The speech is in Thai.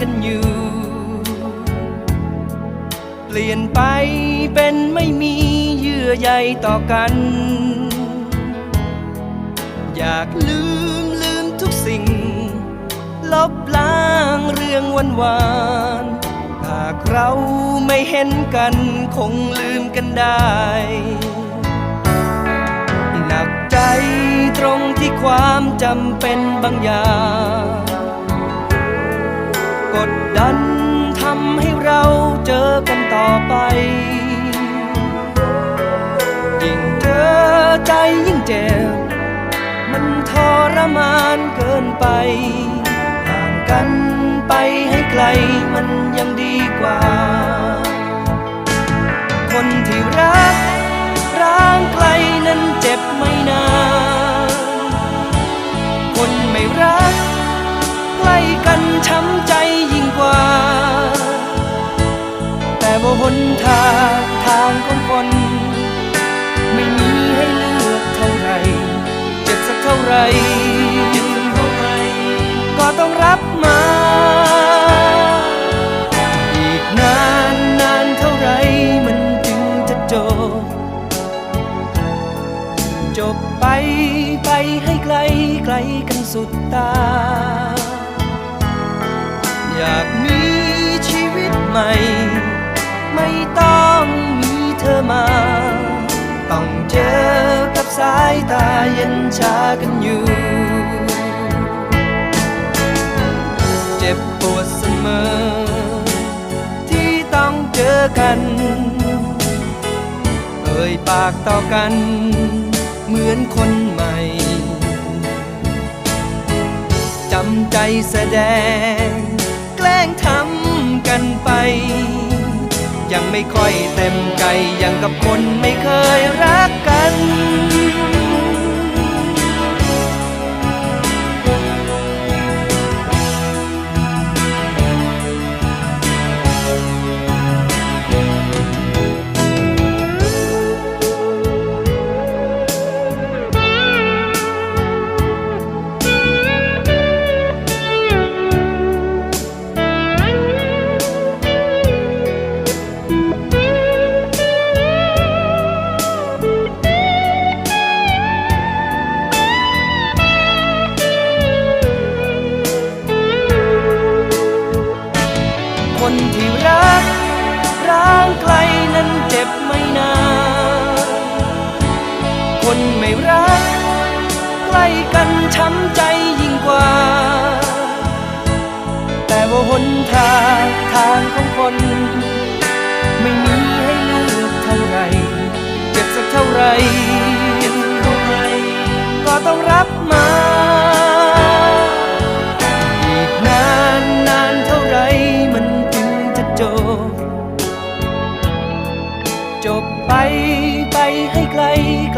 กันอยู่ เปลี่ยนไปเป็นไม่มีเยื่อใยต่อกัน อยากลืมลืมทุกสิ่ง ลบล้างเรื่องวันวานหากเราไม่เห็นกันคงลืมกันได้หนักใจตรงที่ความจำเป็นบางอย่าง ไป ยิ่งเจอใจยิ่งเจ็บ มันทรมานเกินไปห่างกันไปให้ไกลมันยังดีกว่า จบไปไปให้ไกลไกลกันสุดตา อยากมีชีวิตใหม่ ไม่ต้องมีเธอมา ต้องเจอกับสายตาเย็นชากันอยู่ เจ็บปวดเสมอ ที่ต้องเจอกัน เอ่ยปากต่อกัน เหมือนคนใหม่จำใจแสดง แกล้งทำกันไป ยังไม่ค่อยเต็มใจยังกับคนไม่เคยรักกัน ที่รัก ร้างไกลนั้นเจ็บไม่นาน คนไม่รัก ใกล้กันช้ำใจยิ่งกว่า แต่ว่าหนทางทางของคน ไม่มีให้เลือกเท่าไหรเจ็บสักเท่าไหรเจ็บสักเท่าไหรก็ต้องรับ